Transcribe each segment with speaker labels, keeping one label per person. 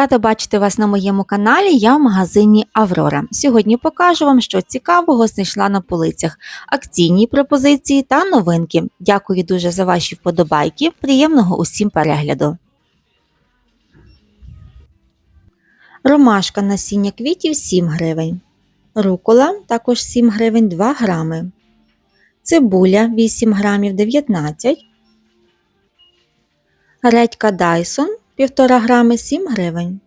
Speaker 1: Рада бачити вас на моєму каналі. Я в магазині Аврора. Сьогодні покажу вам, що цікавого знайшла на полицях, акційні пропозиції та новинки. Дякую дуже за ваші вподобайки. Приємного усім перегляду. Ромашка насіння квітів 7 гривень. Рукола також 7 гривень 2 грами. Цибуля 8 грамів 19. Редька Дайсон 1,5 грами 7 гривень.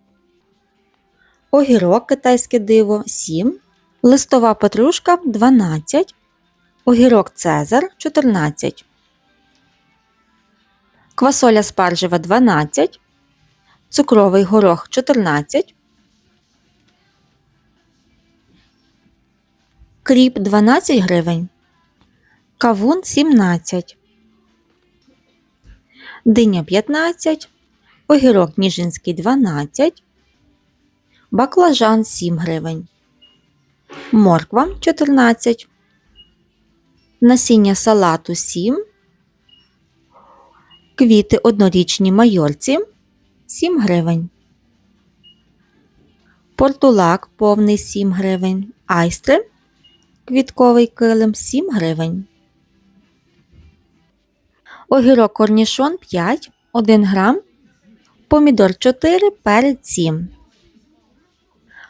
Speaker 1: Огірок китайське диво 7. Листова петрушка 12. Огірок Цезар 14. Квасоля спаржева 12. Цукровий горох 14. Кріп 12 гривень. Кавун 17. Диня 15. Огірок Ніжинський 12. Баклажан 7 гривень. Морква 14. Насіння салату 7. Квіти однорічні майорці 7 гривень. Портулак повний 7 гривень. Айстри квітковий килим 7 гривень. Огірок корнішон 5, 1 грам. Помідор 4, перець 7.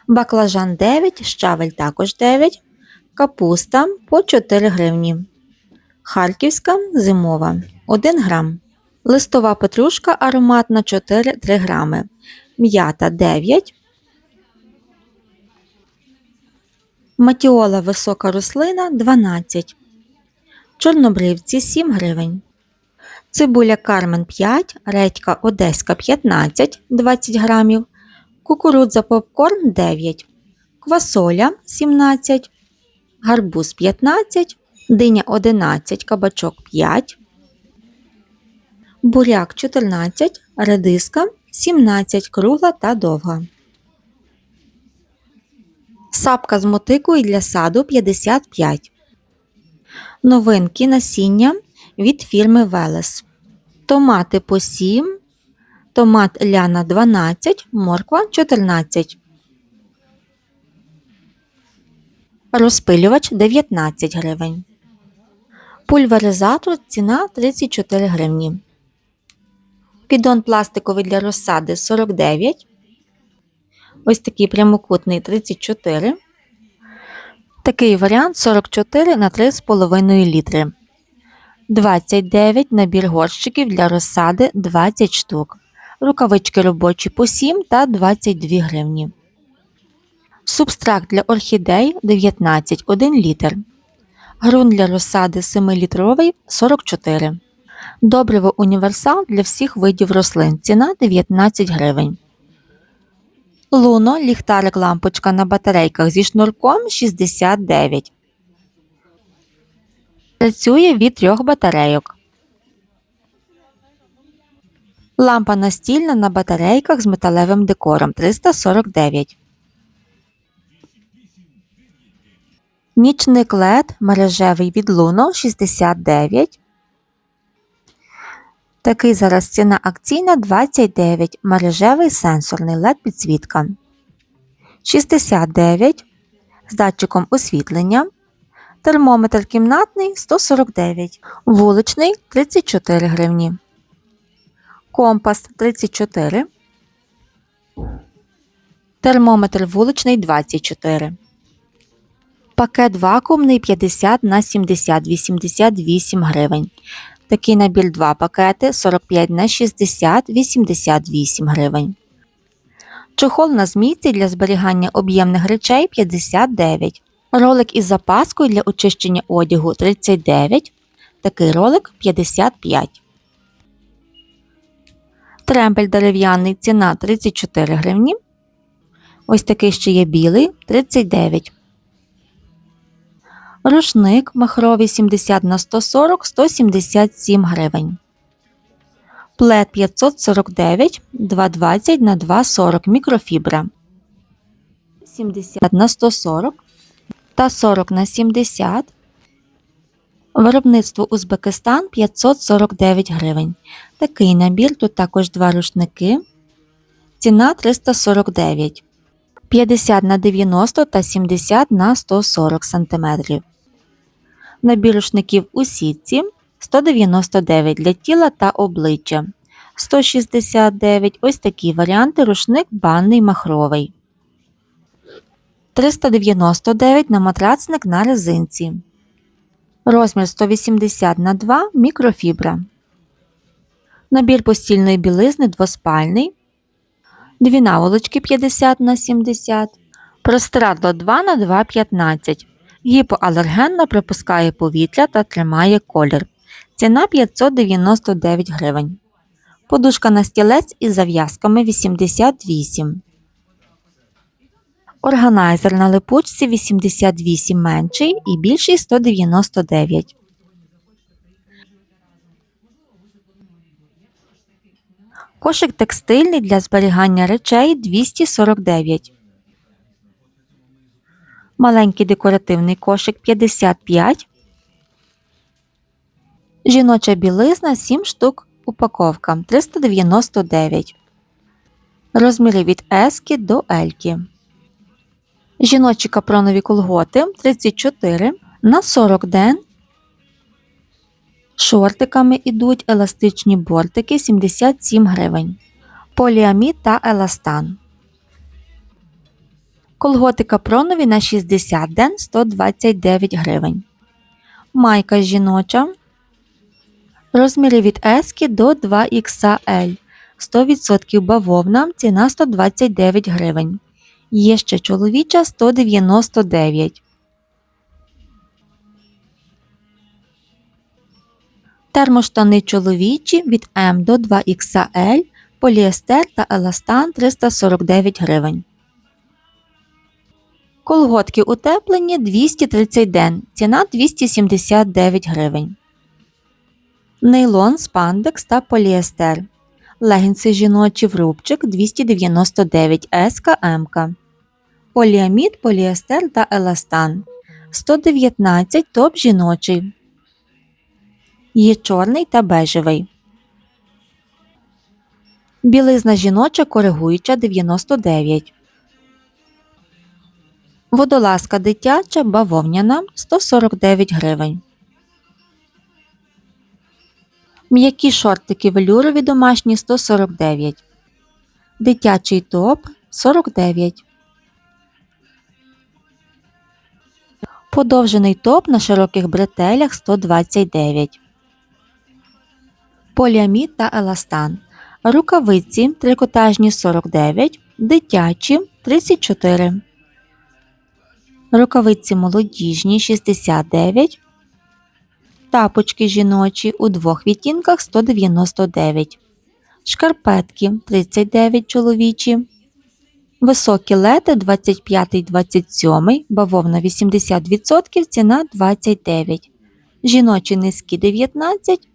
Speaker 1: Баклажан 9, щавель також 9. Капуста по 4 гривні. Харківська зимова 1 грам. Листова петрушка ароматна 4-3 грами. М'ята 9. Матіола висока рослина 12. Чорнобривці 7 гривень. Цибуля Кармен 5, редька Одеська 15 20 грамів, кукурудза попкорн 9, квасоля 17, гарбуз 15, диня 11, кабачок 5, буряк 14, редиска 17, кругла та довга. Сапка з мотикою для саду 55. Новинки насіння від фірми Велес. Томати по 7, томат ляна 12, морква 14. Розпилювач 19 гривень. Пульверизатор ціна 34 гривні. Піддон пластиковий для розсади 49. Ось такий прямокутний 34. Такий варіант 44 на 3,5 літри. 29 набір горщиків для розсади 20 штук. Рукавички робочі по 7 та 22 гривні. Субстракт для орхідей 19 1 літр. Грунт для розсади 7-літровий 44. Добриво універсал для всіх видів рослин. Ціна 19 гривень. Луно ліхтарик лампочка на батарейках зі шнурком 69. Працює від трьох батарейок. Лампа настільна на батарейках з металевим декором 349. Нічник LED мережевий від Luno 69. Такий зараз ціна акційна 29. Мережевий сенсорний LED підсвітка. 69 з датчиком освітлення. Термометр кімнатний 149, вуличний 34 гривні. Компас 34. Термометр вуличний 24. Пакет вакуумний 50 на 70 88 гривень. Такий набір 2 пакети 45 на 60 88 гривень. Чохол на змійці для зберігання об'ємних речей 59 Ролик із запаскою для очищення одягу 39. Такий ролик 55. Тремпель дерев'яний ціна 34 гривні. Ось такий ще є білий 39. Рушник махровий 70 на 140 177 гривень. Плед 549 220 на 240 мікрофібра. 70 на 140 та 40 на 70. Виробництво Узбекистан 549 гривень. Такий набір, тут також два рушники. ціна 349, 50 на 90 та 70 на 140 см. Набір рушників у сітці 199 для тіла та обличчя, 169 ось такі варіанти рушник банний махровий. 399 на матрацник на резинці. Розмір 180 на 2 мікрофібра. Набір постільної білизни двоспальний. Дві наволочки 50 на 70. Простирадло 2 на 2 15. Гіпоалергенна пропускає повітря та тримає колір. Ціна 599 гривень. Подушка на стілець із зав'язками 88. Органайзер на липучці 88 менший і більший 199. Кошик текстильний для зберігання речей 249. Маленький декоративний кошик 55. Жіноча білизна 7 штук. Упаковка 399. Розміри від ески до ельки. Жіночі капронові колготи 34 на 40 ден. Шортиками ідуть еластичні бортики 77 гривень. Поліамід та еластан. Колготи капронові на 60 ден 129 гривень. Майка жіноча. Розміри від ески до 2XL. 100% бавовна. Ціна 129 гривень. Є ще чоловіча 199. Термоштани чоловічі від М до 2XL, поліестер та еластан 349 гривень. Колготки утеплені 230 ден. Ціна 279 гривень. Нейлон, спандекс та поліестер. Легінси жіночі в рубчик 299 СК МК. Поліамід, поліестер та еластан. 119 топ жіночий. Є чорний та бежевий. Білизна жіноча коригуюча 99. Водолазка дитяча бавовняна 149 гривень. М'які шортики велюрові домашні 149. Дитячий топ 49. Подовжений топ на широких бретелях 129. Поліамід та еластан. Рукавиці трикотажні 49. Дитячі 34. Рукавиці молодіжні 69. Тапочки жіночі у двох відтінках 199. Шкарпетки 39 чоловічі. Високі лети 25-27, бавовна 80%, ціна 29. Жіночі низькі 19.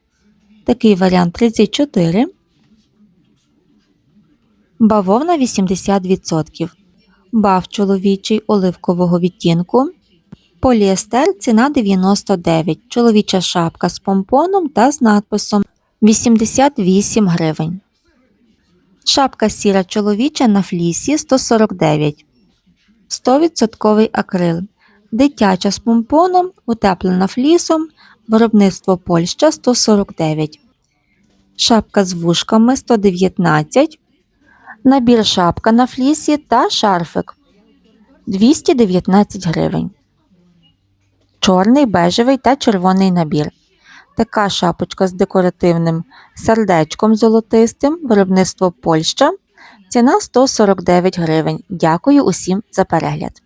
Speaker 1: Такий варіант 34. Бавовна 80%. Бав чоловічий оливкового відтінку. Поліестер ціна 99. Чоловіча шапка з помпоном та з надписом 88 гривень. Шапка сіра чоловіча на флісі 149. 100% акрил. Дитяча з помпоном, утеплена флісом. Виробництво Польща 149. Шапка з вушками 119. Набір шапка на флісі та шарфик 219 гривень. Чорний, бежевий та червоний набір. Така шапочка з декоративним сердечком золотистим. Виробництво Польща. Ціна 149 гривень. Дякую усім за перегляд.